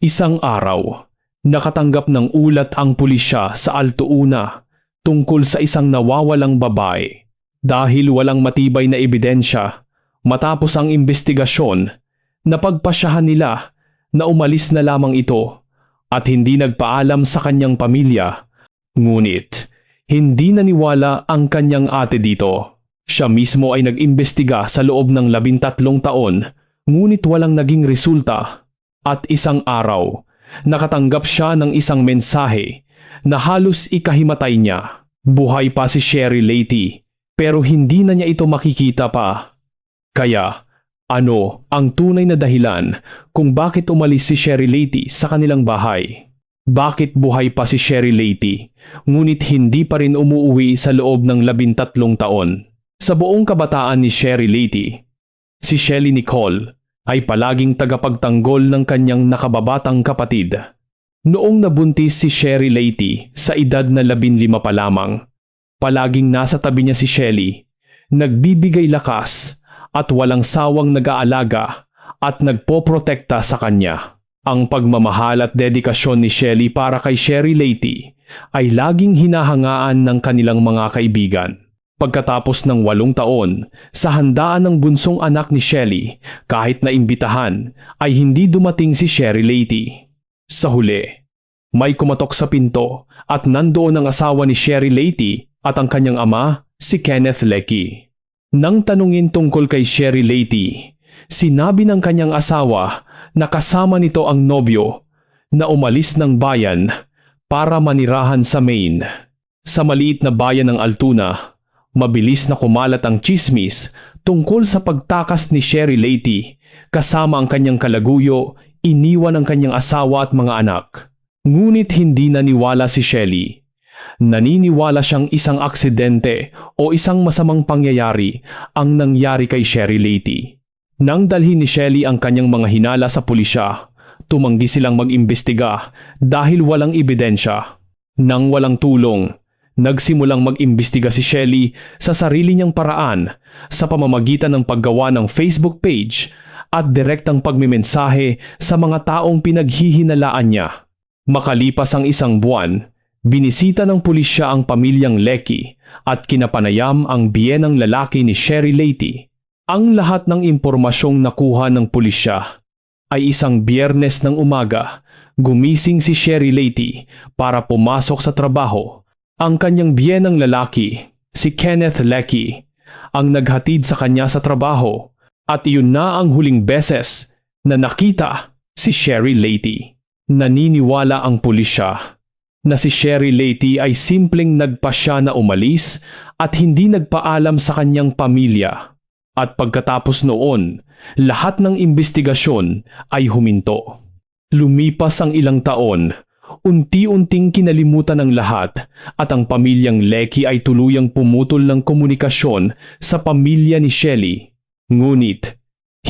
Isang araw, nakatanggap ng ulat ang pulisya sa Alto Una tungkol sa isang nawawalang babae. Dahil walang matibay na ebidensya, matapos ang investigasyon, napagpasyahan nila na umalis na lamang ito at hindi nagpaalam sa kanyang pamilya. Ngunit, hindi naniwala ang kanyang ate dito. Siya mismo ay nag-imbestiga sa loob ng labintatlong taon, ngunit walang naging resulta. At isang araw, nakatanggap siya ng isang mensahe na halos ikahimatay niya. Buhay pa si Sherry Lady, pero hindi na niya ito makikita pa. Kaya, ano ang tunay na dahilan kung bakit umalis si Sherry Lady sa kanilang bahay? Bakit buhay pa si Sherry Lady, ngunit hindi pa rin umuuwi sa loob ng labintatlong taon? Sa buong kabataan ni Sherry Lady, si Shelly Nicole ay palaging tagapagtanggol ng kanyang nakababatang kapatid. Noong nabuntis si Sherry Lady sa edad na labinlima pa lamang, palaging nasa tabi niya si Shelly, nagbibigay lakas at walang sawang nag-aalaga at nagpoprotekta sa kanya. Ang pagmamahal at dedikasyon ni Shelly para kay Sherry Lady ay laging hinahangaan ng kanilang mga kaibigan. Pagkatapos ng walong taon, sa handaan ng bunsong anak ni Shelly, kahit na imbitahan, ay hindi dumating si Sherry Lady. Sa huli, may kumatok sa pinto at nandoon ang asawa ni Sherry Lady at ang kanyang ama, si Kenneth Lecky. Nang tanungin tungkol kay Sherry Lady, sinabi ng kanyang asawa na kasama nito ang nobyo na umalis ng bayan para manirahan sa Maine. Sa maliit na bayan ng Altoona, mabilis na kumalat ang chismis tungkol sa pagtakas ni Sherry Lady kasama ang kanyang kalaguyo, iniwan ang kanyang asawa at mga anak. Ngunit hindi naniwala si Shelly naniniwala siyang isang aksidente o isang masamang pangyayari ang nangyari kay Sherry Lady. Nang dalhin ni Shelly ang kanyang mga hinala sa pulisya, tumanggi silang mag-imbestiga dahil walang ebidensya. Nang walang tulong, nagsimulang mag-imbestiga si Shelly sa sarili niyang paraan sa pamamagitan ng paggawa ng Facebook page at direktang pagmimensahe sa mga taong pinaghihinalaan niya. Makalipas ang isang buwan, Binisita ng pulisya ang pamilyang Lecky at kinapanayam ang biyenang lalaki ni Sherry Lady. Ang lahat ng impormasyong nakuha ng pulisya ay isang biyernes ng umaga, gumising si Sherry Lady para pumasok sa trabaho. Ang kanyang biyenang lalaki, si Kenneth Lecky, ang naghatid sa kanya sa trabaho at iyon na ang huling beses na nakita si Sherry Lady. Naniniwala ang pulisya na si Sherry Lady ay simpleng nagpasya na umalis at hindi nagpaalam sa kanyang pamilya. At pagkatapos noon, lahat ng investigasyon ay huminto. Lumipas ang ilang taon, unti-unting kinalimutan ng lahat at ang pamilyang Lecky ay tuluyang pumutol ng komunikasyon sa pamilya ni Shelly. Ngunit,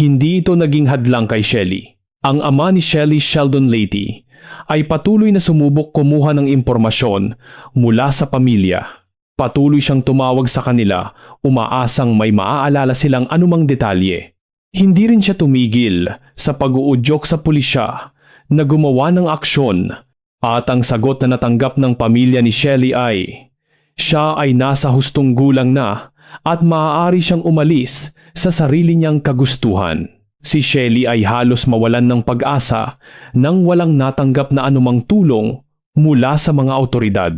hindi ito naging hadlang kay Shelly. Ang ama ni Shelly Sheldon Lady ay patuloy na sumubok kumuha ng impormasyon mula sa pamilya. Patuloy siyang tumawag sa kanila, umaasang may maaalala silang anumang detalye. Hindi rin siya tumigil sa pag-uudyok sa pulisya na gumawa ng aksyon at ang sagot na natanggap ng pamilya ni Shelly ay siya ay nasa hustong gulang na at maaari siyang umalis sa sarili niyang kagustuhan. Si Shelly ay halos mawalan ng pag-asa nang walang natanggap na anumang tulong mula sa mga autoridad.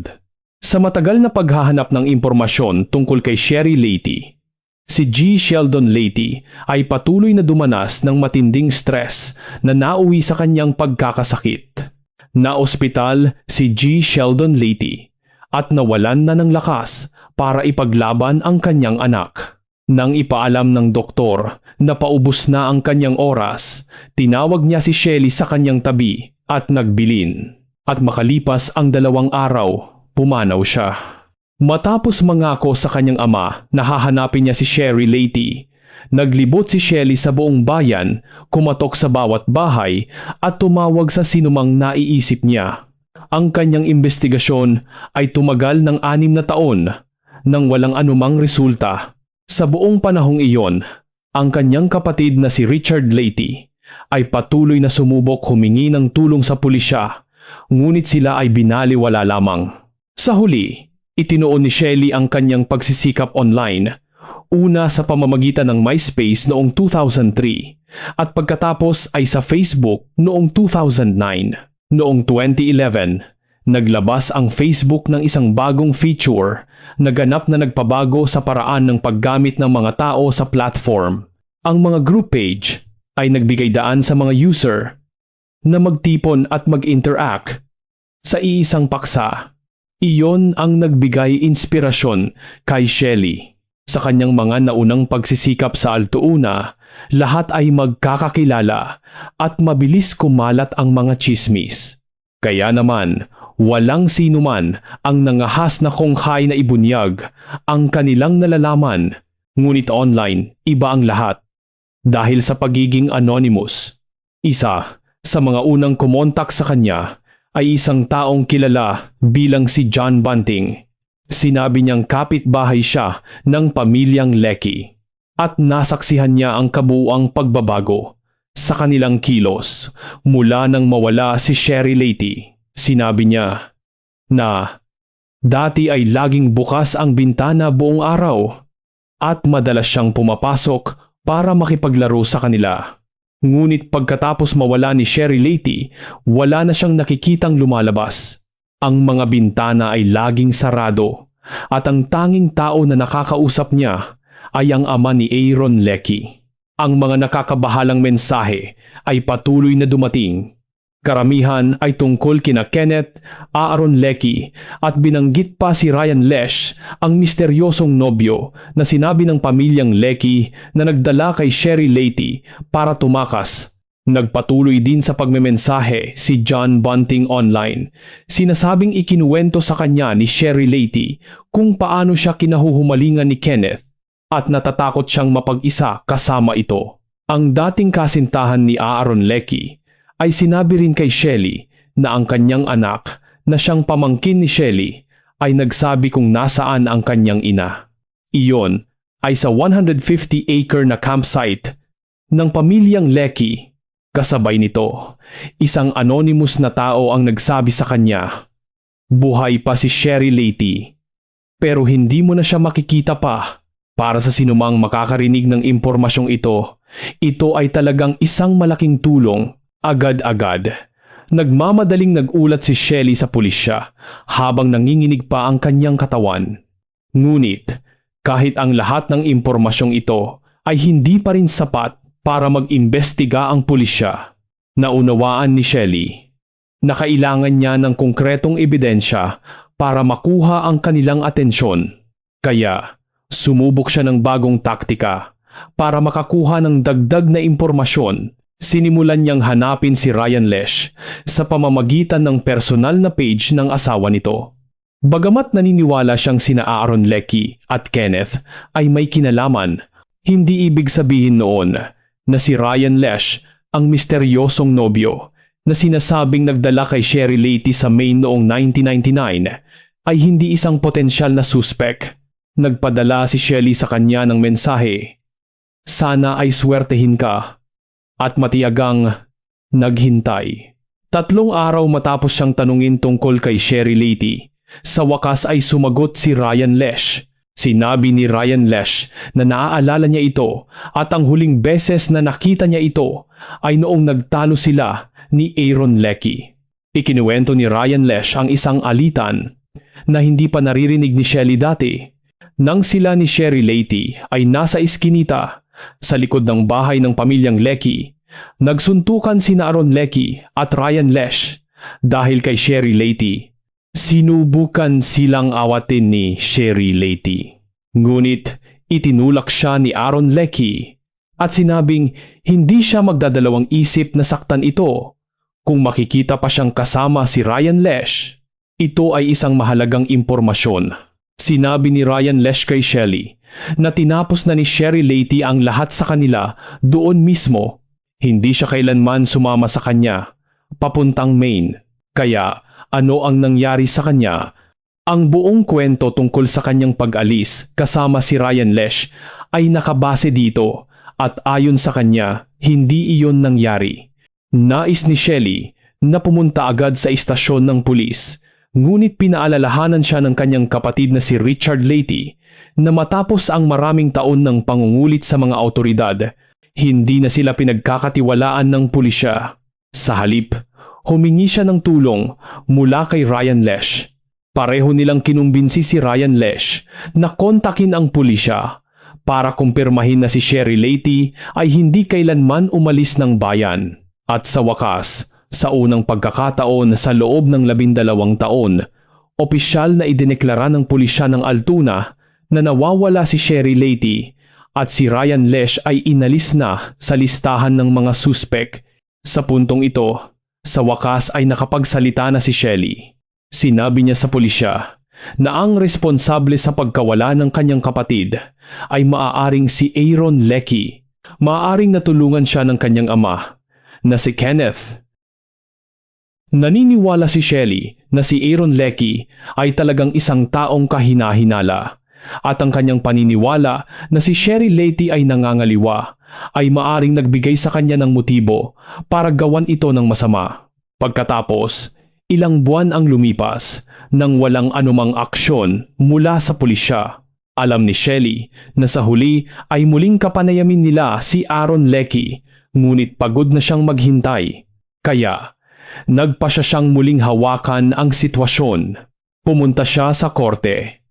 Sa matagal na paghahanap ng impormasyon tungkol kay Sherry Lady, si G. Sheldon Lady ay patuloy na dumanas ng matinding stress na nauwi sa kanyang pagkakasakit. Na-ospital si G. Sheldon Lady at nawalan na ng lakas para ipaglaban ang kanyang anak. Nang ipaalam ng doktor na paubos na ang kanyang oras, tinawag niya si Shelly sa kanyang tabi at nagbilin. At makalipas ang dalawang araw, pumanaw siya. Matapos mangako sa kanyang ama na hahanapin niya si Sherry Lady, naglibot si Shelly sa buong bayan, kumatok sa bawat bahay at tumawag sa sinumang naiisip niya. Ang kanyang investigasyon ay tumagal ng anim na taon nang walang anumang resulta. Sa buong panahong iyon, ang kanyang kapatid na si Richard Lady ay patuloy na sumubok humingi ng tulong sa pulisya, ngunit sila ay binaliwala lamang. Sa huli, itinuon ni Shelley ang kanyang pagsisikap online, una sa pamamagitan ng MySpace noong 2003 at pagkatapos ay sa Facebook noong 2009. Noong 2011, naglabas ang Facebook ng isang bagong feature na ganap na nagpabago sa paraan ng paggamit ng mga tao sa platform. Ang mga group page ay nagbigay daan sa mga user na magtipon at mag-interact sa iisang paksa. Iyon ang nagbigay inspirasyon kay Shelley. Sa kanyang mga naunang pagsisikap sa Altoona, lahat ay magkakakilala at mabilis kumalat ang mga chismis. Kaya naman, walang sinuman ang nangahas na konghay na ibunyag ang kanilang nalalaman, ngunit online, iba ang lahat. Dahil sa pagiging anonymous, isa sa mga unang kumontak sa kanya ay isang taong kilala bilang si John Bunting. Sinabi niyang kapitbahay siya ng pamilyang Lecky at nasaksihan niya ang kabuuang pagbabago sa kanilang kilos mula nang mawala si Sherry Lady. Sinabi niya na dati ay laging bukas ang bintana buong araw at madalas siyang pumapasok para makipaglaro sa kanila. Ngunit pagkatapos mawala ni Sherry Lady, wala na siyang nakikitang lumalabas. Ang mga bintana ay laging sarado at ang tanging tao na nakakausap niya ay ang ama ni Aaron Lecky. Ang mga nakakabahalang mensahe ay patuloy na dumating. Karamihan ay tungkol kina Kenneth, Aaron Lecky at binanggit pa si Ryan Lesh, ang misteryosong nobyo na sinabi ng pamilyang Lecky na nagdala kay Sherry Lady para tumakas Nagpatuloy din sa pagmemensahe si John Bunting online. Sinasabing ikinuwento sa kanya ni Sherry Lady kung paano siya kinahuhumalingan ni Kenneth at natatakot siyang mapag-isa kasama ito. Ang dating kasintahan ni Aaron Lecky ay sinabi rin kay Shelly na ang kanyang anak na siyang pamangkin ni Shelly ay nagsabi kung nasaan ang kanyang ina. Iyon ay sa 150-acre na campsite ng pamilyang Lecky Kasabay nito, isang anonymous na tao ang nagsabi sa kanya, Buhay pa si Sherry Lady, pero hindi mo na siya makikita pa. Para sa sinumang makakarinig ng impormasyong ito, ito ay talagang isang malaking tulong, agad-agad. Nagmamadaling nagulat si Shelly sa pulisya habang nanginginig pa ang kanyang katawan. Ngunit, kahit ang lahat ng impormasyong ito ay hindi pa rin sapat para mag-imbestiga ang pulisya. Naunawaan ni Shelley na kailangan niya ng konkretong ebidensya para makuha ang kanilang atensyon. Kaya, sumubok siya ng bagong taktika para makakuha ng dagdag na impormasyon. Sinimulan niyang hanapin si Ryan Lesh sa pamamagitan ng personal na page ng asawa nito. Bagamat naniniwala siyang sina Aaron Lecky at Kenneth ay may kinalaman, hindi ibig sabihin noon na si Ryan Lesh ang misteryosong nobyo na sinasabing nagdala kay Sherry Lady sa Maine noong 1999 ay hindi isang potensyal na suspek. Nagpadala si Shelly sa kanya ng mensahe. Sana ay swertehin ka at matiyagang naghintay. Tatlong araw matapos siyang tanungin tungkol kay Sherry Lady, sa wakas ay sumagot si Ryan Lesh Sinabi ni Ryan Lesh na naaalala niya ito at ang huling beses na nakita niya ito ay noong nagtalo sila ni Aaron Lecky. Ikinuwento ni Ryan Lesh ang isang alitan na hindi pa naririnig ni Shelly dati. Nang sila ni Sherry Lady ay nasa iskinita sa likod ng bahay ng pamilyang Lecky, nagsuntukan si Aaron Lecky at Ryan Lesh dahil kay Sherry Lady Sinubukan silang awatin ni Sherry Lady. Ngunit itinulak siya ni Aaron Lecky at sinabing hindi siya magdadalawang isip na saktan ito kung makikita pa siyang kasama si Ryan Lesh. Ito ay isang mahalagang impormasyon. Sinabi ni Ryan Lesh kay Shelly na tinapos na ni Sherry Lady ang lahat sa kanila doon mismo. Hindi siya kailanman sumama sa kanya papuntang Maine. Kaya ano ang nangyari sa kanya. Ang buong kwento tungkol sa kanyang pag-alis kasama si Ryan Lesh ay nakabase dito at ayon sa kanya, hindi iyon nangyari. Nais ni Shelley na pumunta agad sa istasyon ng pulis, ngunit pinaalalahanan siya ng kanyang kapatid na si Richard Lady na matapos ang maraming taon ng pangungulit sa mga autoridad, hindi na sila pinagkakatiwalaan ng pulisya. Sa halip, humingi siya ng tulong mula kay Ryan Lesh. Pareho nilang kinumbinsi si Ryan Lesh na kontakin ang pulisya para kumpirmahin na si Sherry Lady ay hindi kailanman umalis ng bayan. At sa wakas, sa unang pagkakataon sa loob ng labindalawang taon, opisyal na idineklara ng pulisya ng Altoona na nawawala si Sherry Lady at si Ryan Lesh ay inalis na sa listahan ng mga suspek. Sa puntong ito, sa wakas ay nakapagsalita na si Shelly. Sinabi niya sa pulisya na ang responsable sa pagkawala ng kanyang kapatid ay maaaring si Aaron Lecky. Maaaring natulungan siya ng kanyang ama na si Kenneth. Naniniwala si Shelly na si Aaron Lecky ay talagang isang taong kahinahinala at ang kanyang paniniwala na si Sherry Lady ay nangangaliwa ay maaring nagbigay sa kanya ng motibo para gawan ito ng masama. Pagkatapos, ilang buwan ang lumipas nang walang anumang aksyon mula sa pulisya. Alam ni Shelly na sa huli ay muling kapanayamin nila si Aaron Lecky ngunit pagod na siyang maghintay. Kaya, nagpa siya siyang muling hawakan ang sitwasyon. Pumunta siya sa korte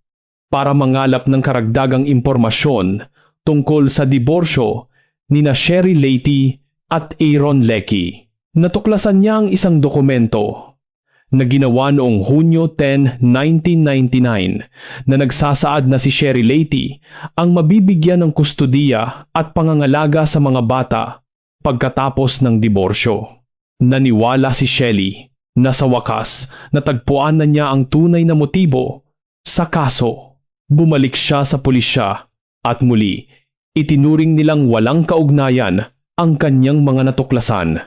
para mangalap ng karagdagang impormasyon tungkol sa diborsyo ni na Sherry Lady at Aaron Lecky. Natuklasan niya ang isang dokumento na ginawa noong Hunyo 10, 1999 na nagsasaad na si Sherry Lady ang mabibigyan ng kustudiya at pangangalaga sa mga bata pagkatapos ng diborsyo. Naniwala si Shelly na sa wakas natagpuan na niya ang tunay na motibo sa kaso. Bumalik siya sa pulisya at muli itinuring nilang walang kaugnayan ang kanyang mga natuklasan.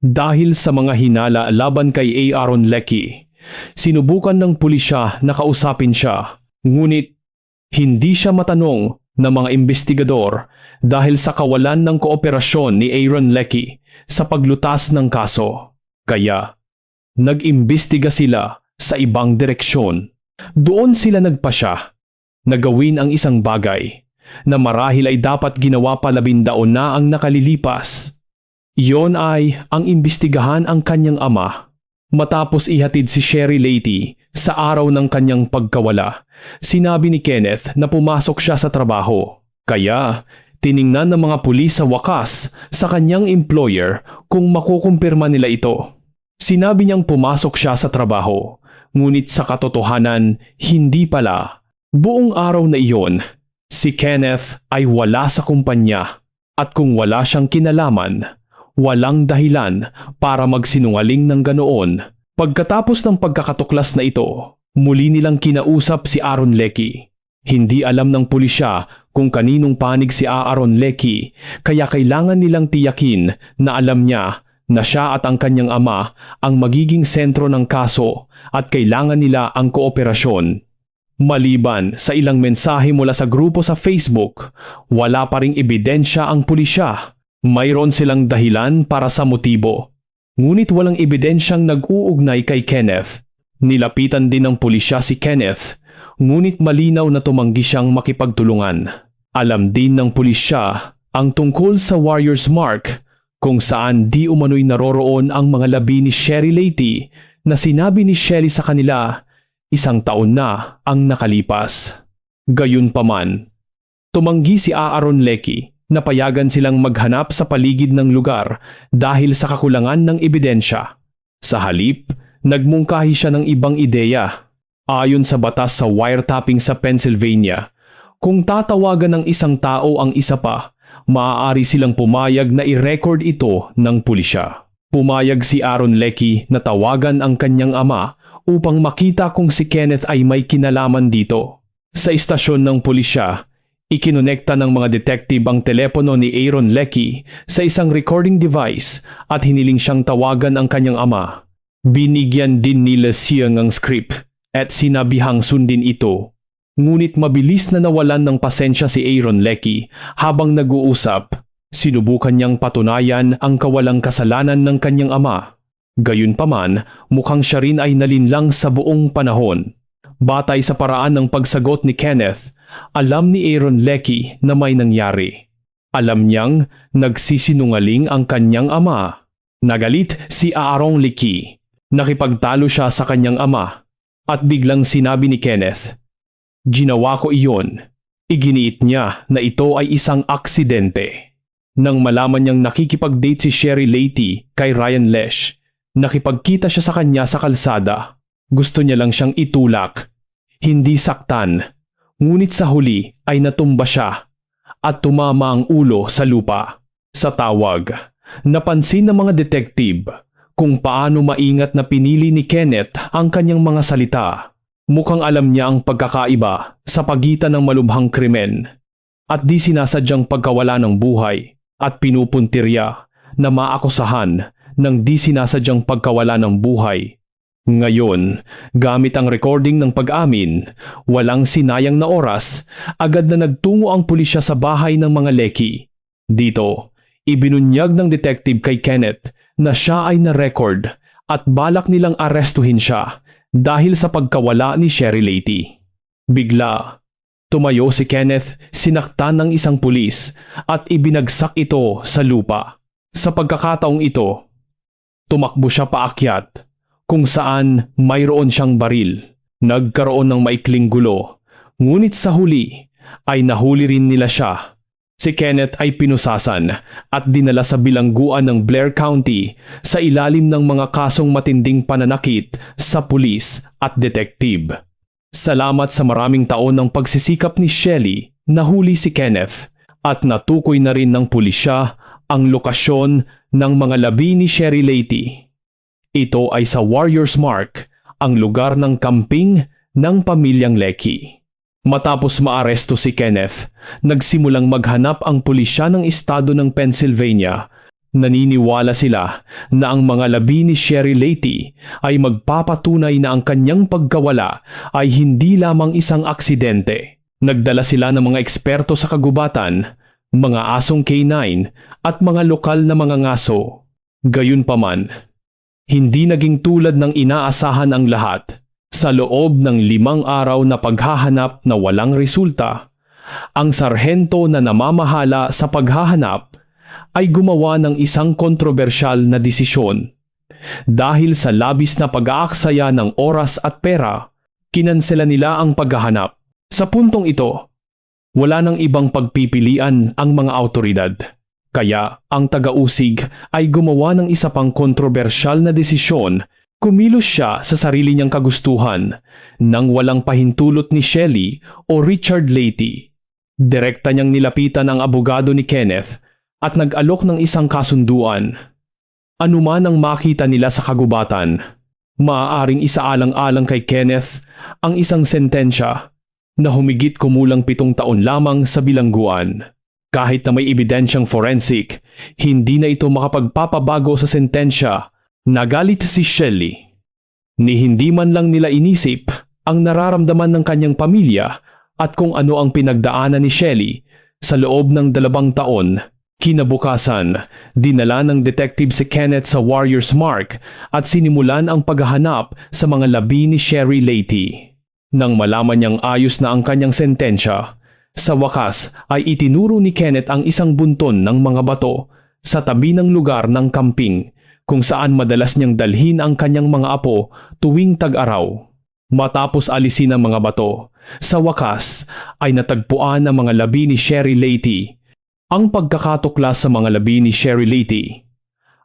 Dahil sa mga hinala laban kay Aaron Lecky, sinubukan ng pulisya na kausapin siya, ngunit hindi siya matanong ng mga investigador dahil sa kawalan ng kooperasyon ni Aaron Lecky sa paglutas ng kaso. Kaya, nag-imbestiga sila sa ibang direksyon. Doon sila nagpasya na gawin ang isang bagay na marahil ay dapat ginawa pa labindaon na ang nakalilipas. Iyon ay ang imbestigahan ang kanyang ama. Matapos ihatid si Sherry Lady sa araw ng kanyang pagkawala, sinabi ni Kenneth na pumasok siya sa trabaho. Kaya, tiningnan ng mga pulis sa wakas sa kanyang employer kung makukumpirma nila ito. Sinabi niyang pumasok siya sa trabaho, ngunit sa katotohanan, hindi pala. Buong araw na iyon, si Kenneth ay wala sa kumpanya at kung wala siyang kinalaman, walang dahilan para magsinungaling ng ganoon. Pagkatapos ng pagkakatuklas na ito, muli nilang kinausap si Aaron Lecky. Hindi alam ng pulisya kung kaninong panig si Aaron Lecky kaya kailangan nilang tiyakin na alam niya na siya at ang kanyang ama ang magiging sentro ng kaso at kailangan nila ang kooperasyon. Maliban sa ilang mensahe mula sa grupo sa Facebook, wala pa ring ebidensya ang pulisya. Mayroon silang dahilan para sa motibo. Ngunit walang ebidensyang nag-uugnay kay Kenneth. Nilapitan din ng pulisya si Kenneth, ngunit malinaw na tumanggi siyang makipagtulungan. Alam din ng pulisya ang tungkol sa Warrior's Mark kung saan di umano'y naroroon ang mga labi ni Sherry Lady na sinabi ni Shelly sa kanila isang taon na ang nakalipas. Gayunpaman, tumanggi si Aaron Lecky na payagan silang maghanap sa paligid ng lugar dahil sa kakulangan ng ebidensya. Sa halip, nagmungkahi siya ng ibang ideya. Ayon sa batas sa wiretapping sa Pennsylvania, kung tatawagan ng isang tao ang isa pa, maaari silang pumayag na i-record ito ng pulisya. Pumayag si Aaron Lecky na tawagan ang kanyang ama upang makita kung si Kenneth ay may kinalaman dito. Sa istasyon ng pulisya, ikinonekta ng mga detective ang telepono ni Aaron Lecky sa isang recording device at hiniling siyang tawagan ang kanyang ama. Binigyan din nila siyang ang script at sinabihang sundin ito. Ngunit mabilis na nawalan ng pasensya si Aaron Lecky habang nag-uusap. Sinubukan niyang patunayan ang kawalang kasalanan ng kanyang ama. Gayunpaman, mukhang siya rin ay nalinlang sa buong panahon. Batay sa paraan ng pagsagot ni Kenneth, alam ni Aaron Lecky na may nangyari. Alam niyang nagsisinungaling ang kanyang ama. Nagalit si Aaron Lecky. Nakipagtalo siya sa kanyang ama. At biglang sinabi ni Kenneth, Ginawa ko iyon. Iginiit niya na ito ay isang aksidente. Nang malaman niyang nakikipag-date si Sherry Lady kay Ryan Lesh, nakipagkita siya sa kanya sa kalsada. Gusto niya lang siyang itulak. Hindi saktan. Ngunit sa huli ay natumba siya at tumama ang ulo sa lupa. Sa tawag, napansin ng mga detective kung paano maingat na pinili ni Kenneth ang kanyang mga salita. Mukhang alam niya ang pagkakaiba sa pagitan ng malubhang krimen at di sinasadyang pagkawala ng buhay at pinupuntirya na maakusahan ng di sinasadyang pagkawala ng buhay. Ngayon, gamit ang recording ng pag-amin, walang sinayang na oras, agad na nagtungo ang pulisya sa bahay ng mga leki. Dito, ibinunyag ng detective kay Kenneth na siya ay na-record at balak nilang arestuhin siya dahil sa pagkawala ni Sherry Lady. Bigla, tumayo si Kenneth sinaktan ng isang pulis at ibinagsak ito sa lupa. Sa pagkakataong ito, tumakbo siya paakyat kung saan mayroon siyang baril. Nagkaroon ng maikling gulo, ngunit sa huli ay nahuli rin nila siya. Si Kenneth ay pinusasan at dinala sa bilangguan ng Blair County sa ilalim ng mga kasong matinding pananakit sa pulis at detective. Salamat sa maraming taon ng pagsisikap ni Shelley, nahuli si Kenneth at natukoy na rin ng pulisya ang lokasyon ng mga labi ni Sherry Lady. Ito ay sa Warrior's Mark, ang lugar ng camping ng pamilyang Lecky. Matapos maaresto si Kenneth, nagsimulang maghanap ang pulisya ng estado ng Pennsylvania. Naniniwala sila na ang mga labi ni Sherry Lady ay magpapatunay na ang kanyang pagkawala ay hindi lamang isang aksidente. Nagdala sila ng mga eksperto sa kagubatan, mga asong K9 at mga lokal na mga ngaso. Gayunpaman, hindi naging tulad ng inaasahan ang lahat. Sa loob ng limang araw na paghahanap na walang resulta, ang sarhento na namamahala sa paghahanap ay gumawa ng isang kontrobersyal na desisyon. Dahil sa labis na pag-aaksaya ng oras at pera, kinansela nila ang paghahanap. Sa puntong ito, wala nang ibang pagpipilian ang mga autoridad. Kaya ang taga-usig ay gumawa ng isa pang kontrobersyal na desisyon. Kumilos siya sa sarili niyang kagustuhan nang walang pahintulot ni Shelley o Richard Lady. Direkta niyang nilapitan ang abogado ni Kenneth at nag-alok ng isang kasunduan. Anuman ang makita nila sa kagubatan, maaaring isaalang-alang kay Kenneth ang isang sentensya na humigit kumulang pitong taon lamang sa bilangguan. Kahit na may ebidensyang forensic, hindi na ito makapagpapabago sa sentensya. Nagalit si Shelley. Ni hindi man lang nila inisip ang nararamdaman ng kanyang pamilya at kung ano ang pinagdaanan ni Shelley sa loob ng dalawang taon. Kinabukasan, dinala ng detective si Kenneth sa Warrior's Mark at sinimulan ang paghahanap sa mga labi ni Sherry Lady. Nang malaman niyang ayos na ang kanyang sentensya, sa wakas ay itinuro ni Kenneth ang isang bunton ng mga bato sa tabi ng lugar ng camping kung saan madalas niyang dalhin ang kanyang mga apo tuwing tag-araw. Matapos alisin ang mga bato, sa wakas ay natagpuan ang mga labi ni Sherry Lady. Ang pagkakatuklas sa mga labi ni Sherry Lady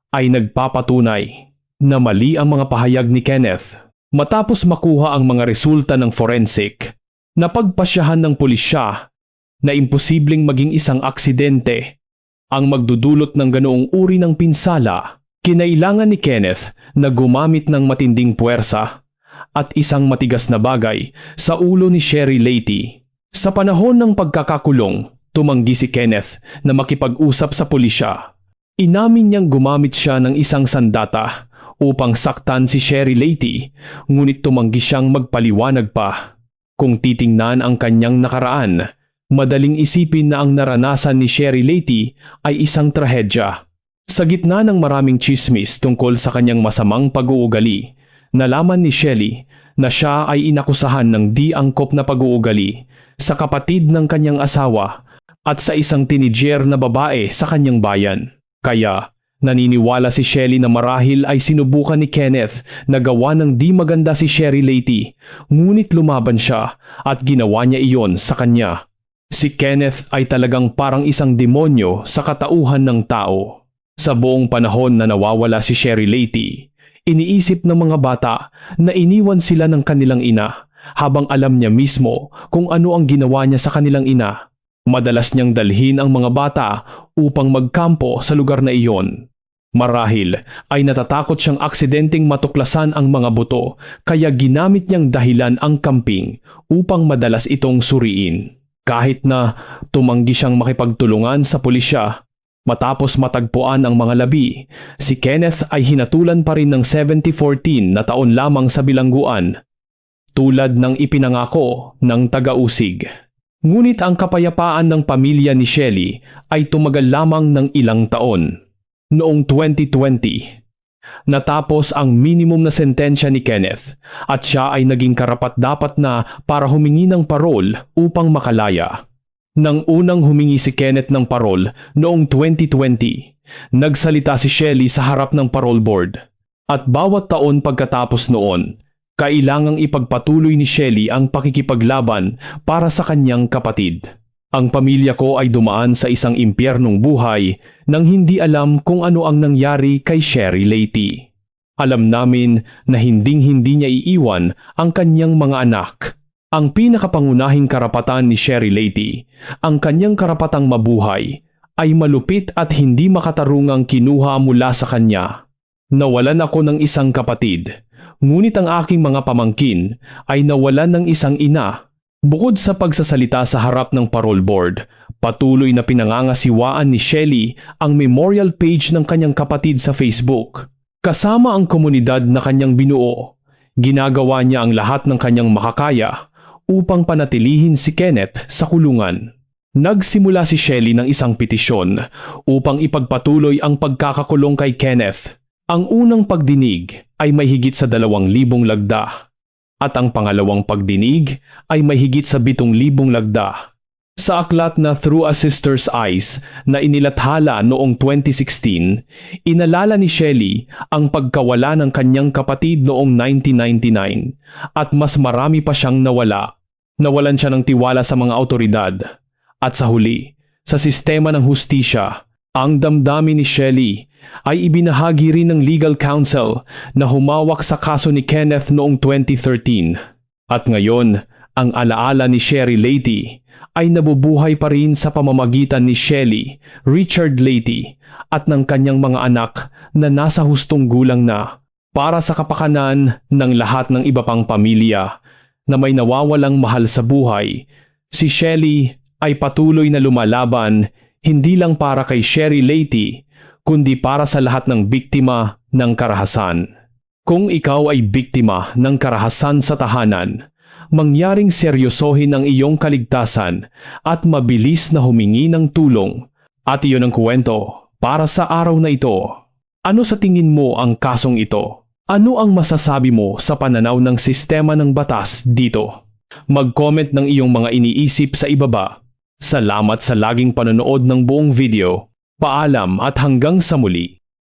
ay nagpapatunay na mali ang mga pahayag ni Kenneth. Matapos makuha ang mga resulta ng forensic, napagpasyahan ng pulisya na imposibleng maging isang aksidente ang magdudulot ng ganoong uri ng pinsala, kinailangan ni Kenneth na gumamit ng matinding puwersa at isang matigas na bagay sa ulo ni Sherry Lady. Sa panahon ng pagkakakulong, tumanggi si Kenneth na makipag-usap sa pulisya. Inamin niyang gumamit siya ng isang sandata upang saktan si Sherry Lady, ngunit tumanggi siyang magpaliwanag pa. Kung titingnan ang kanyang nakaraan, Madaling isipin na ang naranasan ni Sherry Lady ay isang trahedya. Sa gitna ng maraming chismis tungkol sa kanyang masamang pag-uugali, nalaman ni Shelly na siya ay inakusahan ng di angkop na pag-uugali sa kapatid ng kanyang asawa at sa isang teenager na babae sa kanyang bayan. Kaya, naniniwala si Shelly na marahil ay sinubukan ni Kenneth na gawa ng di maganda si Sherry Lady, ngunit lumaban siya at ginawa niya iyon sa kanya. Si Kenneth ay talagang parang isang demonyo sa katauhan ng tao. Sa buong panahon na nawawala si Sherry Lady, iniisip ng mga bata na iniwan sila ng kanilang ina habang alam niya mismo kung ano ang ginawa niya sa kanilang ina. Madalas niyang dalhin ang mga bata upang magkampo sa lugar na iyon. Marahil ay natatakot siyang aksidenteng matuklasan ang mga buto kaya ginamit niyang dahilan ang camping upang madalas itong suriin. Kahit na tumanggi siyang makipagtulungan sa pulisya, matapos matagpuan ang mga labi, si Kenneth ay hinatulan pa rin ng 7014 na taon lamang sa bilangguan, tulad ng ipinangako ng taga-usig. Ngunit ang kapayapaan ng pamilya ni Shelley ay tumagal lamang ng ilang taon. Noong 2020, natapos ang minimum na sentensya ni Kenneth at siya ay naging karapat-dapat na para humingi ng parol upang makalaya. Nang unang humingi si Kenneth ng parol noong 2020, nagsalita si Shelley sa harap ng parole board. At bawat taon pagkatapos noon, kailangang ipagpatuloy ni Shelley ang pakikipaglaban para sa kanyang kapatid. Ang pamilya ko ay dumaan sa isang impyernong buhay nang hindi alam kung ano ang nangyari kay Sherry Lady. Alam namin na hinding-hindi niya iiwan ang kanyang mga anak. Ang pinakapangunahing karapatan ni Sherry Lady, ang kanyang karapatang mabuhay, ay malupit at hindi makatarungang kinuha mula sa kanya. Nawalan ako ng isang kapatid, ngunit ang aking mga pamangkin ay nawalan ng isang ina Bukod sa pagsasalita sa harap ng parole board, patuloy na pinangangasiwaan ni Shelly ang memorial page ng kanyang kapatid sa Facebook. Kasama ang komunidad na kanyang binuo, ginagawa niya ang lahat ng kanyang makakaya upang panatilihin si Kenneth sa kulungan. Nagsimula si Shelly ng isang petisyon upang ipagpatuloy ang pagkakakulong kay Kenneth. Ang unang pagdinig ay may higit sa dalawang libong lagda at ang pangalawang pagdinig ay may higit sa bitong libong lagda. Sa aklat na Through a Sister's Eyes na inilathala noong 2016, inalala ni Shelley ang pagkawala ng kanyang kapatid noong 1999 at mas marami pa siyang nawala. Nawalan siya ng tiwala sa mga autoridad. At sa huli, sa sistema ng hustisya, ang damdamin ni Shelley ay ibinahagi rin ng legal counsel na humawak sa kaso ni Kenneth noong 2013. At ngayon, ang alaala ni Sherry Lady ay nabubuhay pa rin sa pamamagitan ni Shelley, Richard Lady at ng kanyang mga anak na nasa hustong gulang na para sa kapakanan ng lahat ng iba pang pamilya na may nawawalang mahal sa buhay. Si Shelley ay patuloy na lumalaban hindi lang para kay Sherry Lady, kundi para sa lahat ng biktima ng karahasan. Kung ikaw ay biktima ng karahasan sa tahanan, mangyaring seryosohin ang iyong kaligtasan at mabilis na humingi ng tulong. At iyon ang kwento para sa araw na ito. Ano sa tingin mo ang kasong ito? Ano ang masasabi mo sa pananaw ng sistema ng batas dito? Mag-comment ng iyong mga iniisip sa ibaba Salamat sa laging panonood ng buong video. Paalam at hanggang sa muli.